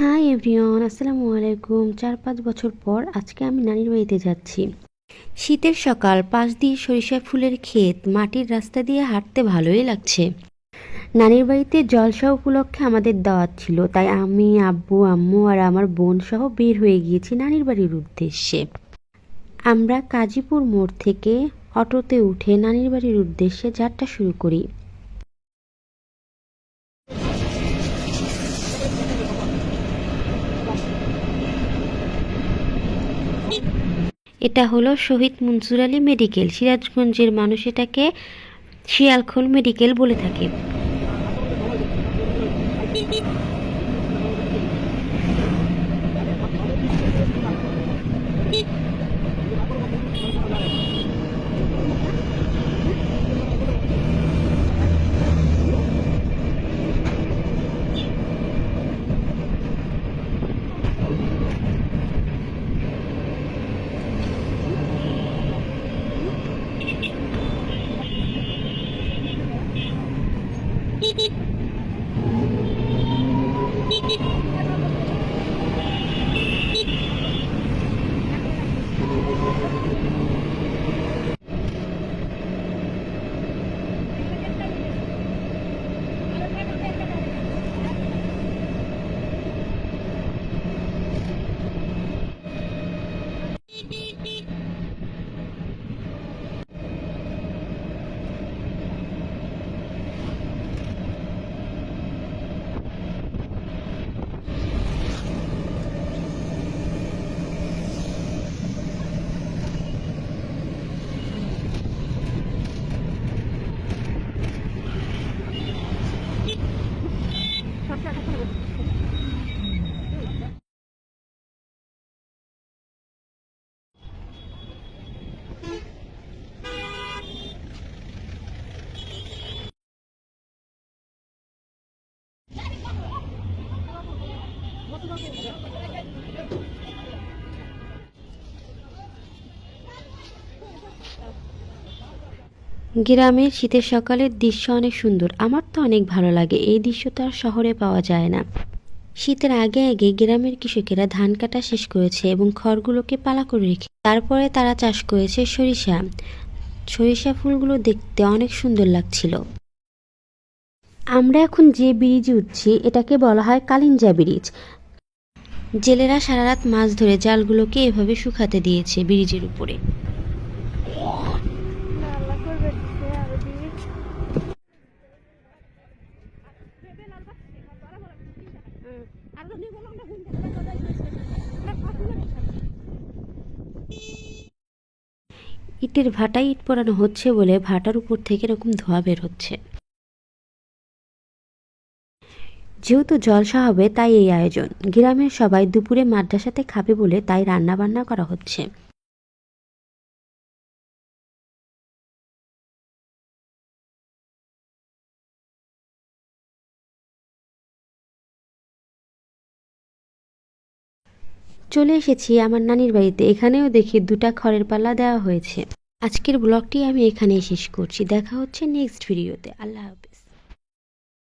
Hi everyone, আসসালামু আলাইকুম। চার পাঁচ বছর পর আজকে আমি নানির বাড়িতে যাচ্ছি। শীতের সকাল, পাশ দিয়ে সরিষা ফুলের ক্ষেত, মাটির রাস্তা দিয়ে হাঁটতে ভালোই লাগছে। নানির বাড়িতে জলসা উপলক্ষে আমাদের দাওয়াত ছিল, তাই আমি, আব্বু, আম্মু আর আমার বোন সহ বের হয়ে গিয়েছি নানির বাড়ির উদ্দেশ্যে। আমরা কাজীপুর মোড় থেকে অটোতে উঠে নানির বাড়ির উদ্দেশ্যে যাত্রা শুরু করি। এটা হলো শহীদ মনসুর আলী মেডিকেল। সিরাজগঞ্জের মানুষ এটাকে শিয়ালখোল মেডিকেল বলে থাকে। beep, beep. গ্রামের শীতের সকালের দৃশ্য অনেক সুন্দর। আমার তো অনেক ভালো লাগে। এই দৃশ্য তো আর শহরে পাওয়া যায় না। শীতের আগে আগে গ্রামের কৃষকেরা ধান কাটা শেষ করেছে এবং খড়গুলোকে পালা করে রেখে তারপরে তারা চাষ করেছে সরিষা। সরিষা ফুলগুলো দেখতে অনেক সুন্দর লাগছিল। আমরা এখন যে ব্রিজে উঠছি, এটাকে বলা হয় কালিঞ্জা ব্রিজ। জেলেরা সারা রাত মাছ ধরে জালগুলোকে এভাবে শুকাতে দিয়েছে ব্রিজের উপরে। ইটের ভাটায় ইট পরানো হচ্ছে বলে ভাটার উপর থেকে এরকম ধোঁয়া বের হচ্ছে। যেহেতু জলসা হবে, তাই এই আয়োজন। গ্রামের সবাই দুপুরে মাদ্রাসাতে খাবে বলে তাই রান্না বান্না করা হচ্ছে। চলে এসেছি আমার নানির বাড়িতে। এখানেও দেখি দুটা খড়ের পাল্লা দেওয়া হয়েছে। আজকের ব্লগটি আমি এখানেই শেষ করছি। দেখা হচ্ছে নেক্সট ভিডিওতে আল্লাহ হাফেজ।